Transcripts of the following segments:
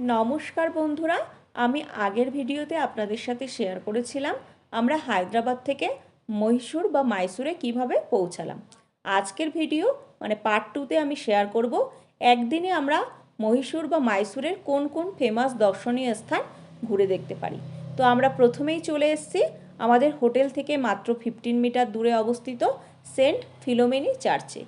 নমস্কার বন্ধুরা, আমি আগের ভিডিওতে আপনাদের সাথে শেয়ার করেছিলাম আমরা হায়দ্রাবাদ থেকে মহীশূর বা মাইসুরে কীভাবে পৌঁছালাম। আজকের ভিডিও মানে পার্ট টুতে আমি শেয়ার করব একদিনে আমরা মহীশূর বা মাইসুরের কোন কোন ফেমাস দর্শনীয় স্থান ঘুরে দেখতে পারি। তো আমরা প্রথমেই চলে এসেছি আমাদের হোটেল থেকে মাত্র ফিফটিন মিটার দূরে অবস্থিত সেন্ট ফিলোমেনি চার্চে।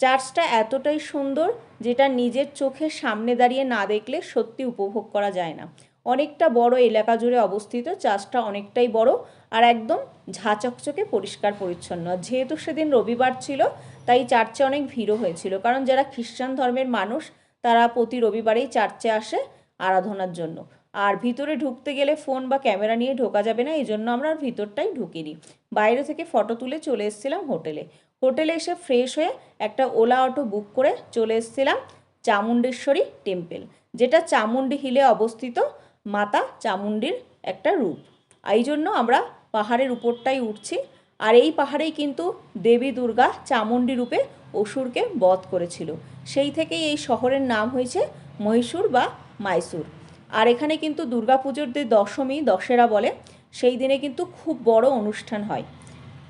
চার্চটা এতটাই সুন্দর যেটা নিজের চোখের সামনে দাঁড়িয়ে না দেখলে সত্যি উপভোগ করা যায় না। অনেকটা বড় এলাকা জুড়ে অবস্থিত, চার্চটা অনেকটাই বড় আর একদম ঝাঁচকচকে পরিষ্কার পরিচ্ছন্ন। যেহেতু সেদিন রবিবার ছিল, তাই চার্চে অনেক ভিড়ও হয়েছিল। কারণ যারা খ্রিস্টান ধর্মের মানুষ, তারা প্রতি রবিবারেই চার্চে আসে আরাধনার জন্য। আর ভিতরে ঢুকতে গেলে ফোন বা ক্যামেরা নিয়ে ঢোকা যাবে না এই জন্য আমরা ভিতরটাই ঢুকিনি। বাইরে থেকে ফটো তুলে চলে এসেছিলাম হোটেলে। হোটেলে এসে ফ্রেশ হয়ে একটা ওলা অটো বুক করে চলে এসেছিলাম চামুণ্ডেশ্বরী টেম্পেল, যেটা চামুণ্ডি হিলে অবস্থিত মাতা চামুণ্ডির একটা রূপ। এই জন্য আমরা পাহাড়ের উপরটাই উঠছি, আর এই পাহাড়েই কিন্তু দেবী দুর্গা চামুণ্ডি রূপে অসুরকে বধ করেছিল। সেই থেকেই এই শহরের নাম হয়েছে মহীশূর বা মাইসুর। আর এখানে কিন্তু দুর্গাপুজোর যে দশমী, দশেরা বলে, সেই দিনে কিন্তু খুব বড় অনুষ্ঠান হয়।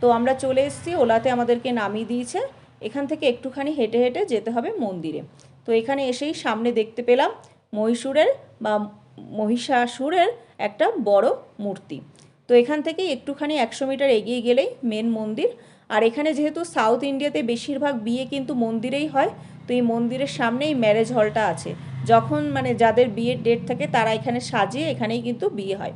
তো আমরা চলে এসেছি, ওলাতে আমাদেরকে নামিয়ে দিয়েছে। এখান থেকে একটুখানি হেঁটে হেঁটে যেতে হবে মন্দিরে। তো এখানে এসেই সামনে দেখতে পেলাম মহীশূরের বা মহিষাসুরের একটা বড় মূর্তি। তো এখান থেকে একটুখানি একশো মিটার এগিয়ে গেলেই মেন মন্দির। আর এখানে যেহেতু সাউথ ইন্ডিয়াতে বেশিরভাগ বিয়ে কিন্তু মন্দিরেই হয়, তো এই মন্দিরের সামনেই ম্যারেজ হলটা আছে। যখন মানে যাদের বিয়ের ডেট থাকে তারা এখানে সাজিয়ে এখানেই কিন্তু বিয়ে হয়।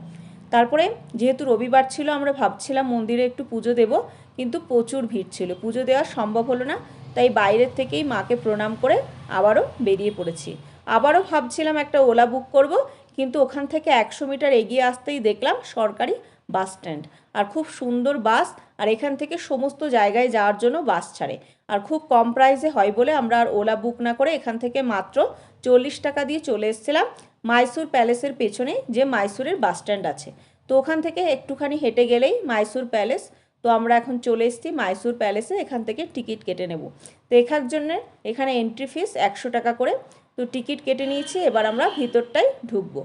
তারপরে যেহেতু রবিবার ছিল, আমরা ভাবছিলাম মন্দিরে একটু পুজো দেব, কিন্তু প্রচুর ভিড় ছিল। পুজো দেওয়া সম্ভব হলো না, তাই বাইরের থেকেই মাকে প্রণাম করে আবারও বেরিয়ে পড়েছি। আবারও ভাবছিলাম একটা ওলা বুক করব, কিন্তু ওখান থেকে একশো মিটার এগিয়ে আসতেই দেখলাম সরকারি বাস স্ট্যান্ড। আর খুব সুন্দর বাস, আর এখান থেকে সমস্ত জায়গায় যাওয়ার জন্য বাস ছাড়ে। আর খুব কম প্রাইসে হয় বলে আমরা আর ওলা বুক না করে এখান থেকে মাত্র চল্লিশ টাকা দিয়ে চলে এসেছিলাম মাইসুর প্যালেসের পেছনে যে মাইসুরের বাস স্ট্যান্ড আছে। তো ওখান থেকে একটুখানি হেঁটে গেলেই মাইসুর প্যালেস। তো আমরা এখন চলে এসেছি মাইসুর প্যালেসে, এখান থেকে টিকিট কেটে নেব। তো এখার জন্য এখানে এন্ট্রি ফিস একশো টাকা করে। তো টিকিট কেটে নিয়েছি, এবার আমরা ভিতরটাই ঢুকবো।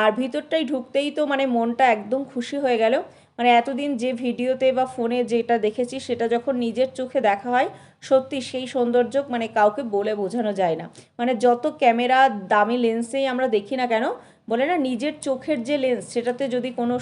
আর ভিতরটাই ঢুকতেই তো মানে মনটা একদম খুশি হয়ে গেল। মানে এতদিন যে ভিডিওতে বা ফোনে যেটা দেখেছি সেটা যখন নিজের চোখে দেখা হয়, সত্যি সেই সৌন্দর্য মানে কাউকে বলে বোঝানো যায় না। মানে যত ক্যামেরা দামি লেন্সেই আমরা দেখি না কেন, বলে না নিজের চোখের যে লেন্স সেটাতে যদি কোনো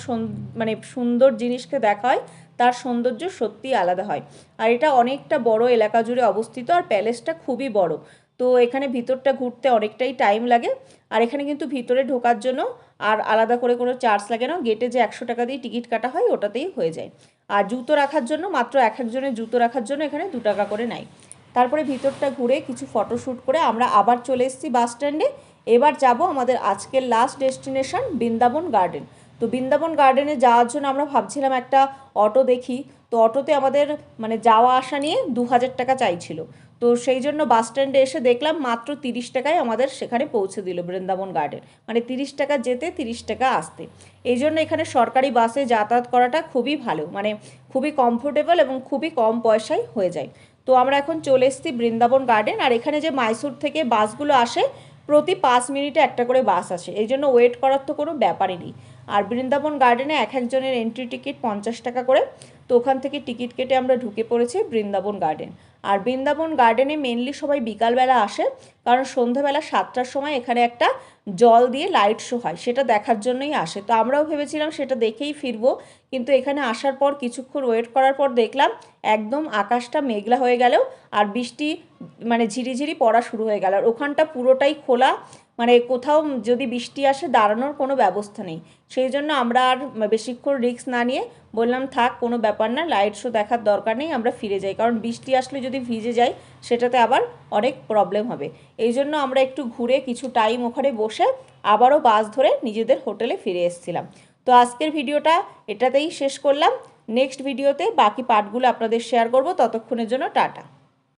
মানে সুন্দর জিনিসকে দেখা হয়, তার সৌন্দর্য সত্যিই আলাদা হয়। আর এটা অনেকটা বড় এলাকা জুড়ে অবস্থিত, আর প্যালেসটা খুবই বড়। তো এখানে ভিতরটা ঘুরতে অনেকটাই টাইম লাগে। আর এখানে কিন্তু ভিতরে ঢোকার জন্য আর আলাদা করে কোনো চার্জ লাগে না। গেটে যে একশো টাকা দিয়ে টিকিট কাটা হয়, ওটাতেই হয়ে যায়। আর জুতো রাখার জন্য, মাত্র এক একজনের জুতো রাখার জন্য এখানে দু টাকা করে নেয়। তারপরে ভিতরটা ঘুরে কিছু ফটোশ্যুট করে আমরা আবার চলে এসেছি বাস স্ট্যান্ডে এবার যাব আমাদের আজকের লাস্ট ডেস্টিনেশন বৃন্দাবন গার্ডেন তো বৃন্দাবন গার্ডেনে যাওয়ার জন্য আমরা ভাবছিলাম একটা অটো দেখি। তো অটোতে আমাদের মানে যাওয়া আসা নিয়ে দু হাজার টাকা চাইছিল। তো সেই জন্য বাস স্ট্যান্ডে এসে দেখলাম মাত্র তিরিশ টাকায় আমাদের সেখানে পৌঁছে দিল বৃন্দাবন গার্ডেন মানে তিরিশ টাকা যেতে, তিরিশ টাকা আসতে। এই জন্য এখানে সরকারি বাসে যাতায়াত করাটা খুবই ভালো। মানে খুবই কমফোর্টেবল এবং খুবই কম পয়সায় হয়ে যায়। তো আমরা এখন চলে এসেছি বৃন্দাবন গার্ডেন আর এখানে যে মাইসুর থেকে বাসগুলো আসে, প্রতি পাঁচ মিনিটে একটা করে বাস আসে। এই জন্য ওয়েট করার তো কোনো ব্যাপারই নেই। আর বৃন্দাবন গার্ডেনে এক একজনের এন্ট্রি টিকিট পঞ্চাশ টাকা করে। তো ওখান থেকে টিকিট কেটে আমরা ঢুকে পড়েছি বৃন্দাবন গার্ডেন আর বৃন্দাবন গার্ডেনে মেনলি সবাই বিকালবেলা আসে, কারণ সন্ধ্যাবেলা সাতটার সময় এখানে একটা জল দিয়ে লাইট শো হয়, সেটা দেখার জন্যই আসে। তো আমরাও ভেবেছিলাম সেটা দেখেই ফিরবো, কিন্তু এখানে আসার পর কিছুক্ষণ ওয়েট করার পর দেখলাম একদম আকাশটা মেঘলা হয়ে গেল আর বৃষ্টি মানে ঝিরিঝিরি পড়া শুরু হয়ে গেল। আর ওখানটা পুরোটাই খোলা মানে কোথাও যদি বৃষ্টি আসে দাঁড়ানোর কোনো ব্যবস্থা নেই। সেই জন্য আমরা আর বেশিক্ষণ রিস্ক না নিয়ে বললাম, থাক, কোনো ব্যাপার না, লাইট শো দেখার দরকার নেই, আমরা ফিরে যাই। কারণ বৃষ্টি আসলে যদি ভিজে যাই সেটাতে আবার অনেক প্রবলেম হবে। এই জন্য আমরা একটু ঘুরে কিছু টাইম ওখানে বসে আবারও বাস ধরে নিজেদের হোটেলে ফিরে এসেছিলাম। তো আজকের ভিডিওটা এটাতেই শেষ করলাম। নেক্সট ভিডিওতে বাকি পার্টগুলো আপনাদের শেয়ার করব। ততক্ষণের জন্য টাটা।